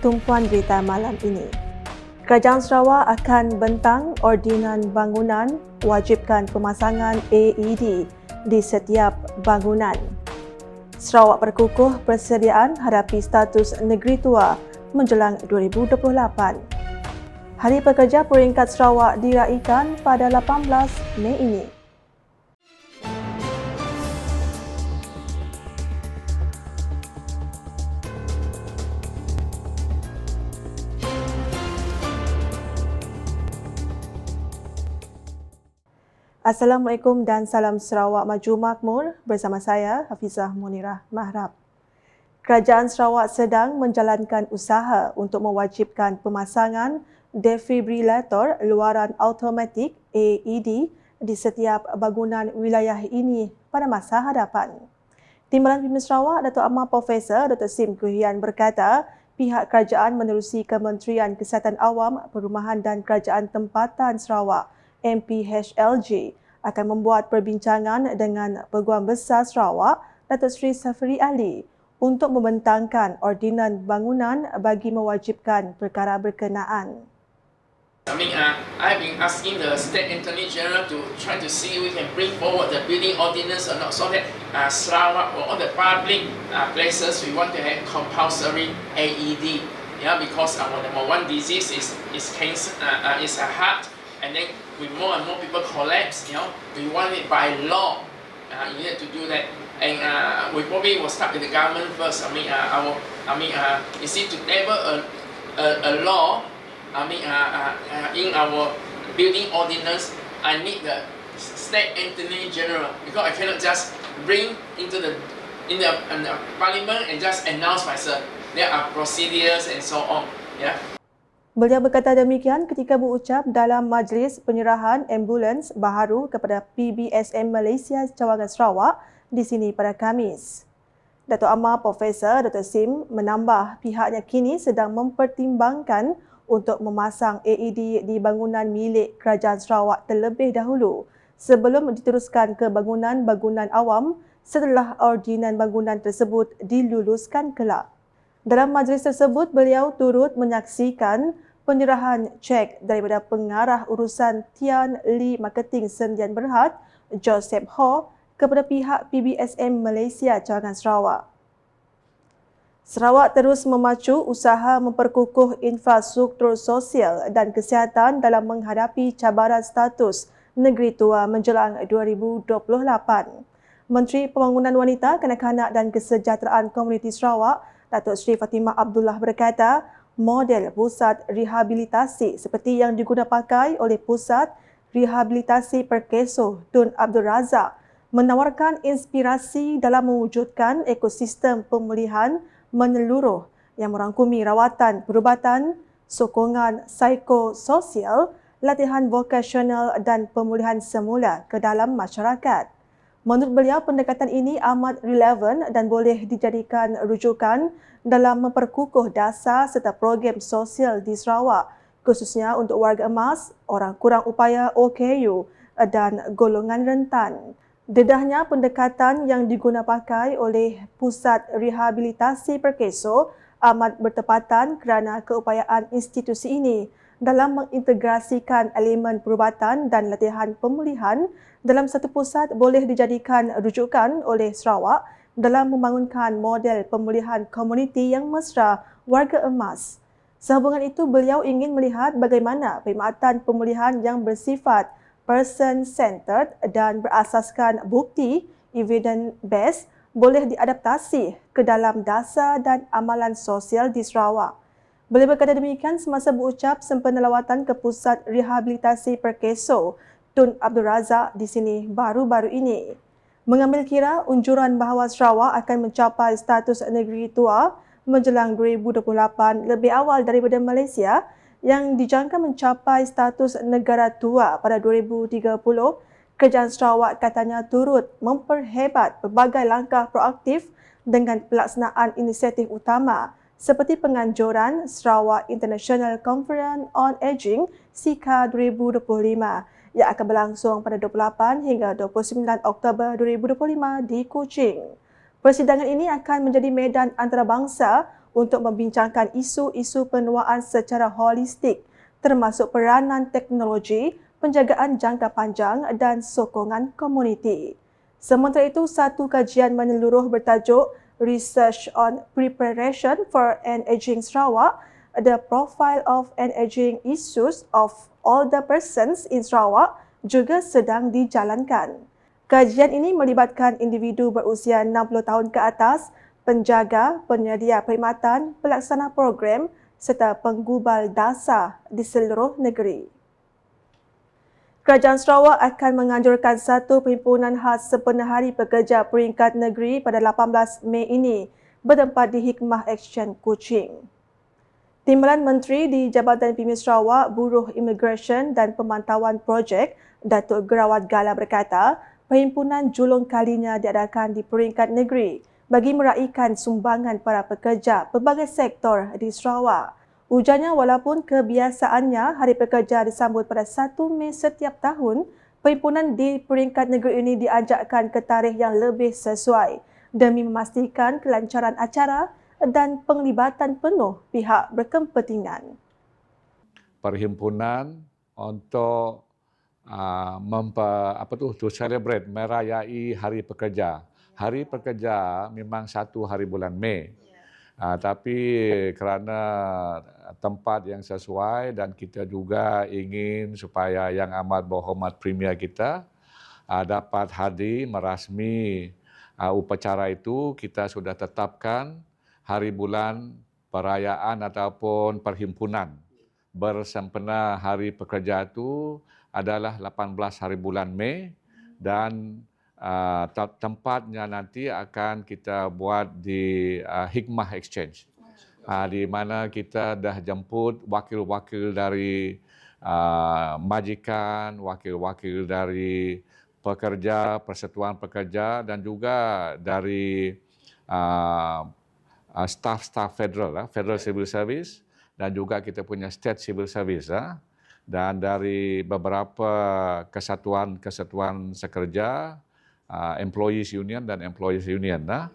tumpuan berita malam ini. Kerajaan Sarawak akan bentang ordinan bangunan wajibkan pemasangan AED di setiap bangunan. Sarawak berkukuh persediaan hadapi status negeri tua menjelang 2028. Hari Pekerja Peringkat Sarawak diraikan pada 18 Mei ini. Assalamualaikum dan salam Sarawak Maju Makmur bersama saya Hafizah Munirah Mahrab. Kerajaan Sarawak sedang menjalankan usaha untuk mewajibkan pemasangan defibrilator luaran automatik AED di setiap bangunan wilayah ini pada masa hadapan. Timbalan Pimpin Sarawak Datuk Amar Profesor Dr. Sim Kuhian berkata, pihak kerajaan menerusi Kementerian Kesihatan Awam, Perumahan dan Kerajaan Tempatan Sarawak MPHLJ akan membuat perbincangan dengan Peguam Besar Sarawak Datuk Seri Safri Ali untuk membentangkan ordinan bangunan bagi mewajibkan perkara berkenaan. I mean, uh, I've been asking the State Attorney General to try to see if we can bring forward the building ordinance or not, so that uh, Sarawak or all the public uh, places we want to have compulsory AED. Yeah, because our number one disease is is cancer, uh, uh, is a heart, and then with more and more people collapse, you know, we want it by law. Uh, you need to do that, and uh, we probably will start with the government first. I mean, uh, our, I mean, uh, you see, to table a, a, a law, I mean, uh, uh, uh, in our building ordinance, I need the state attorney general because I cannot just bring into the in the, in the parliament and just announce myself. There are procedures and so on. Yeah. Beliau berkata demikian ketika berucap dalam majlis penyerahan ambulans baharu kepada PBSM Malaysia Cawangan Sarawak di sini pada Kamis. Datuk Amar Profesor Dr. Sim menambah pihaknya kini sedang mempertimbangkan untuk memasang AED di bangunan milik Kerajaan Sarawak terlebih dahulu sebelum diteruskan ke bangunan-bangunan awam setelah ordinan bangunan tersebut diluluskan kelak. Dalam majlis tersebut, beliau turut menyaksikan penyerahan cek daripada pengarah urusan Tian Li Marketing Sendian Berhad, Joseph Ho, kepada pihak PBSM Malaysia Cawangan Sarawak. Sarawak terus memacu usaha memperkukuh infrastruktur sosial dan kesihatan dalam menghadapi cabaran status negeri tua menjelang 2028. Menteri Pembangunan Wanita, Kanak-kanak dan Kesejahteraan Komuniti Sarawak, Datuk Seri Fatimah Abdullah berkata, model pusat rehabilitasi seperti yang digunakan pakai oleh Pusat Rehabilitasi Perkeso Tun Abdul Razak menawarkan inspirasi dalam mewujudkan ekosistem pemulihan menyeluruh yang merangkumi rawatan perubatan, sokongan psikososial, latihan vokasional dan pemulihan semula ke dalam masyarakat. Menurut beliau, pendekatan ini amat relevan dan boleh dijadikan rujukan dalam memperkukuh dasar serta program sosial di Sarawak, khususnya untuk warga emas, orang kurang upaya OKU dan golongan rentan. Dedahnya pendekatan yang diguna pakai oleh Pusat Rehabilitasi Perkeso amat bertepatan kerana keupayaan institusi ini dalam mengintegrasikan elemen perubatan dan latihan pemulihan dalam satu pusat boleh dijadikan rujukan oleh Sarawak dalam membangunkan model pemulihan komuniti yang mesra warga emas. Sehubungan itu, beliau ingin melihat bagaimana perkhidmatan pemulihan yang bersifat person-centered dan berasaskan bukti evidence based boleh diadaptasi ke dalam dasar dan amalan sosial di Sarawak. Boleh berkata demikian semasa berucap sempena lawatan ke Pusat Rehabilitasi Perkeso Tun Abdul Razak di sini baru-baru ini. Mengambil kira unjuran bahawa Sarawak akan mencapai status negeri tua menjelang 2028 lebih awal daripada Malaysia, yang dijangka mencapai status negara tua pada 2030, Kerajaan Sarawak katanya turut memperhebat pelbagai langkah proaktif dengan pelaksanaan inisiatif utama seperti penganjuran Sarawak International Conference on Aging SICA 2025 yang akan berlangsung pada 28 hingga 29 Oktober 2025 di Kuching. Persidangan ini akan menjadi medan antarabangsa untuk membincangkan isu-isu penuaan secara holistik termasuk peranan teknologi, penjagaan jangka panjang dan sokongan komuniti. Sementara itu, satu kajian menyeluruh bertajuk Research on Preparation for an Aging Sarawak, The Profile of an Aging Issues of Older Persons in Sarawak juga sedang dijalankan. Kajian ini melibatkan individu berusia 60 tahun ke atas, penjaga, penyedia perkhidmatan, pelaksana program serta penggubal dasar di seluruh negeri. Kerajaan Sarawak akan menganjurkan satu perhimpunan khas sepenuh hari pekerja peringkat negeri pada 18 Mei ini bertempat di Hikmah Exchange Kuching. Timbalan Menteri di Jabatan Pimis Sarawak, Buruh Immigration dan Pemantauan Projek, Datuk Gerawat Gala berkata, perhimpunan julung kalinya diadakan di peringkat negeri bagi meraihkan sumbangan para pekerja pelbagai sektor di Sarawak. Ujarnya walaupun kebiasaannya Hari Pekerja disambut pada 1 Mei setiap tahun, perhimpunan di peringkat negeri ini diajakkan ke tarikh yang lebih sesuai demi memastikan kelancaran acara dan penglibatan penuh pihak berkepentingan. Perhimpunan untuk uh, memper, apa tu to celebrate merayai Hari Pekerja. Hari Pekerja memang satu hari bulan Mei. Uh, tapi kerana tempat yang sesuai dan kita juga ingin supaya yang amat berhormat premier kita uh, dapat hadir merasmi uh, upacara itu, kita sudah tetapkan hari bulan perayaan ataupun perhimpunan. Bersempena Hari Pekerja itu adalah 18 hari bulan Mei dan uh, tempatnya nanti akan kita buat di uh, Hikmah Exchange. Uh, di mana kita dah jemput wakil-wakil dari uh, majikan, wakil-wakil dari pekerja, persatuan pekerja dan juga dari uh, uh, staff-staff federal, uh, Federal Civil Service dan juga kita punya State Civil Service. Uh, dan dari beberapa kesatuan-kesatuan sekerja, Employees Union dan Employees Union. Nah.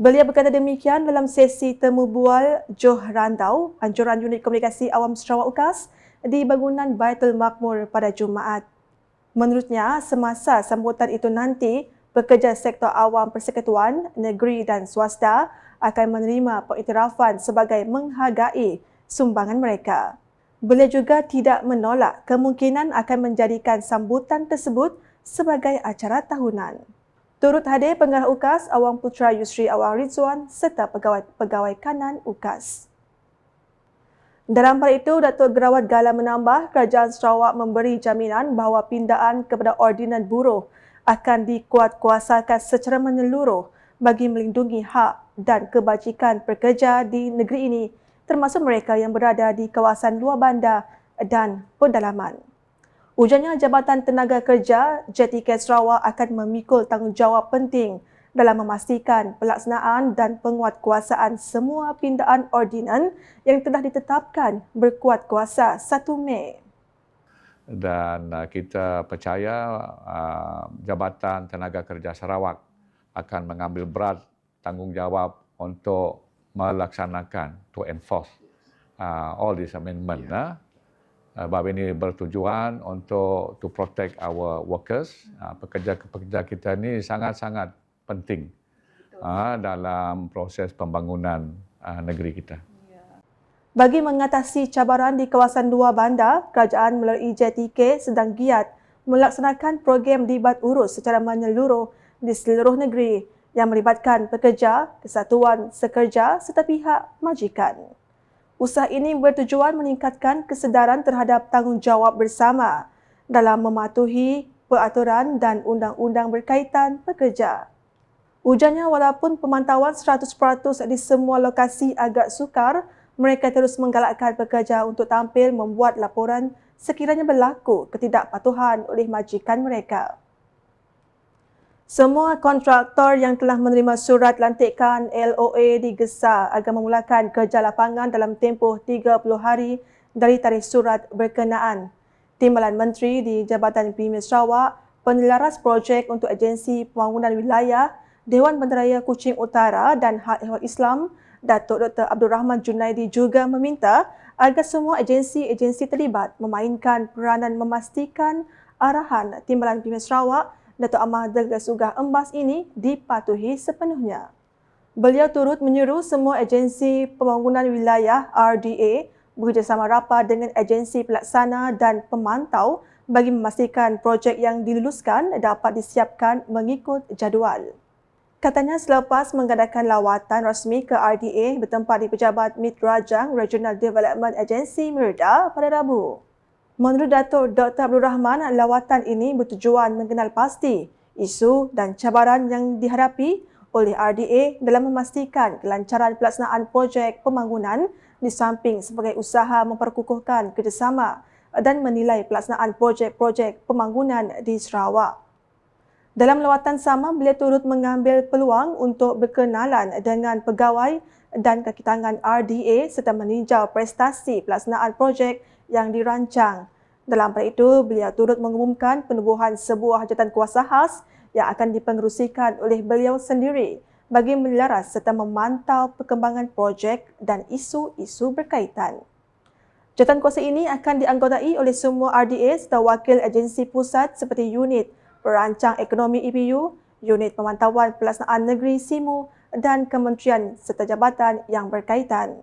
Beliau berkata demikian dalam sesi temu bual Joh Randau, Anjuran Unit Komunikasi Awam Sarawak UKAS di bangunan Baitul Makmur pada Jumaat. Menurutnya, semasa sambutan itu nanti, pekerja sektor awam persekutuan, negeri dan swasta akan menerima pengiktirafan sebagai menghargai sumbangan mereka. Beliau juga tidak menolak kemungkinan akan menjadikan sambutan tersebut sebagai acara tahunan. Turut hadir pengarah UKAS Awang Putra Yusri Awang Rizwan serta pegawai-pegawai kanan UKAS. Dalam hal itu, Datuk Gerawat Gala menambah kerajaan Sarawak memberi jaminan bahawa pindaan kepada ordinan buruh akan dikuatkuasakan secara menyeluruh bagi melindungi hak dan kebajikan pekerja di negeri ini termasuk mereka yang berada di kawasan luar bandar dan pedalaman. Ujarnya Jabatan Tenaga Kerja JTK Sarawak akan memikul tanggungjawab penting dalam memastikan pelaksanaan dan penguatkuasaan semua pindaan ordinan yang telah ditetapkan berkuat kuasa 1 Mei. Dan uh, kita percaya uh, Jabatan Tenaga Kerja Sarawak akan mengambil berat tanggungjawab untuk melaksanakan to enforce uh, all these amendments. Yeah. Uh, Uh, bab ini bertujuan untuk to protect our workers. Uh, pekerja-pekerja kita ini sangat-sangat penting uh, dalam proses pembangunan negeri kita. Ya. Bagi mengatasi cabaran di kawasan dua bandar, kerajaan melalui JTK sedang giat melaksanakan program dibat urus secara menyeluruh di seluruh negeri yang melibatkan pekerja, kesatuan sekerja serta pihak majikan. Usaha ini bertujuan meningkatkan kesedaran terhadap tanggungjawab bersama dalam mematuhi peraturan dan undang-undang berkaitan pekerja. Ujarnya walaupun pemantauan 100% di semua lokasi agak sukar, mereka terus menggalakkan pekerja untuk tampil membuat laporan sekiranya berlaku ketidakpatuhan oleh majikan mereka. Semua kontraktor yang telah menerima surat lantikan LOA digesa agar memulakan kerja lapangan dalam tempoh 30 hari dari tarikh surat berkenaan. Timbalan Menteri di Jabatan Premier Sarawak, penelaras projek untuk agensi pembangunan wilayah, Dewan Bandaraya Kuching Utara dan Hak Ehwal Islam Datuk Dr. Abdul Rahman Junaidi juga meminta agar semua agensi-agensi terlibat memainkan peranan memastikan arahan Timbalan Pemimpin Sarawak Datuk Ahmad Degas Ugah Embas ini dipatuhi sepenuhnya. Beliau turut menyuruh semua agensi pembangunan wilayah RDA bekerjasama rapat dengan agensi pelaksana dan pemantau bagi memastikan projek yang diluluskan dapat disiapkan mengikut jadual. Katanya selepas mengadakan lawatan rasmi ke RDA bertempat di Pejabat Mit Rajang Regional Development Agency Merda pada Rabu. Menurut Datuk Dr. Abdul Rahman, lawatan ini bertujuan mengenal pasti isu dan cabaran yang dihadapi oleh RDA dalam memastikan kelancaran pelaksanaan projek pembangunan di samping sebagai usaha memperkukuhkan kerjasama dan menilai pelaksanaan projek-projek pembangunan di Sarawak. Dalam lawatan sama, beliau turut mengambil peluang untuk berkenalan dengan pegawai dan kaki tangan RDA serta meninjau prestasi pelaksanaan projek yang dirancang. Dalam pada itu, beliau turut mengumumkan penubuhan sebuah jawatan kuasa khas yang akan dipengerusikan oleh beliau sendiri bagi melaras serta memantau perkembangan projek dan isu-isu berkaitan. Jawatan kuasa ini akan dianggotai oleh semua RDA serta wakil agensi pusat seperti unit Perancang Ekonomi EPU, Unit Pemantauan Pelaksanaan Negeri SIMU dan kementerian serta jabatan yang berkaitan.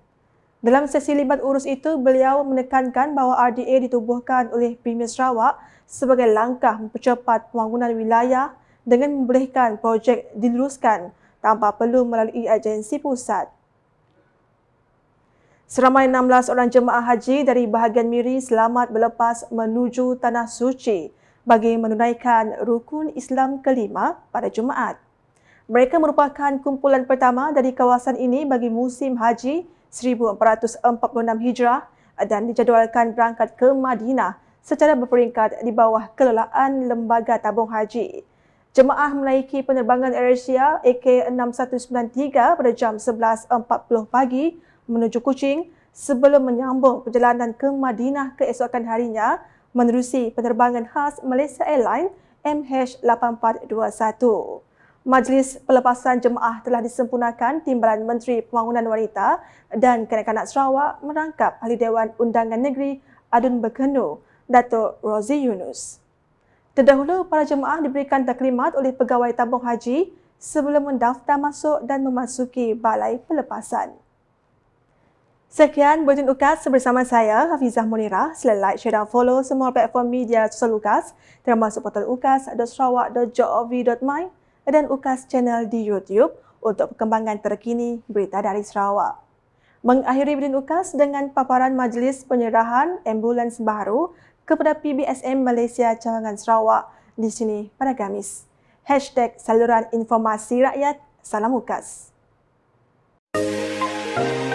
Dalam sesi libat urus itu, beliau menekankan bahawa RDA ditubuhkan oleh Premier Sarawak sebagai langkah mempercepat pembangunan wilayah dengan membolehkan projek diluluskan tanpa perlu melalui agensi pusat. Seramai 16 orang jemaah haji dari bahagian Miri selamat berlepas menuju Tanah Suci bagi menunaikan rukun Islam kelima pada Jumaat. Mereka merupakan kumpulan pertama dari kawasan ini bagi musim haji 1446 Hijrah dan dijadualkan berangkat ke Madinah secara berperingkat di bawah kelolaan Lembaga Tabung Haji. Jemaah menaiki penerbangan AirAsia AK6193 pada jam 11.40 pagi menuju Kuching sebelum menyambung perjalanan ke Madinah keesokan harinya menerusi penerbangan khas Malaysia Airlines MH8421. Majlis pelepasan jemaah telah disempurnakan Timbalan Menteri Pembangunan Wanita dan Kanak-kanak Sarawak merangkap Ahli Dewan Undangan Negeri Adun Bekenu, Datuk Rozi Yunus. Terdahulu, para jemaah diberikan taklimat oleh pegawai tabung haji sebelum mendaftar masuk dan memasuki balai pelepasan. Sekian Buletin UKAS bersama saya, Hafizah Munirah. Sila like, share dan follow semua platform media sosial UKAS termasuk portal ukas.sarawak.gov.my dan UKAS channel di YouTube untuk perkembangan terkini berita dari Sarawak. Mengakhiri Buletin UKAS dengan paparan majlis penyerahan ambulans baru kepada PBSM Malaysia Cawangan Sarawak di sini pada Kamis. Hashtag saluran informasi rakyat. Salam UKAS. Thank you.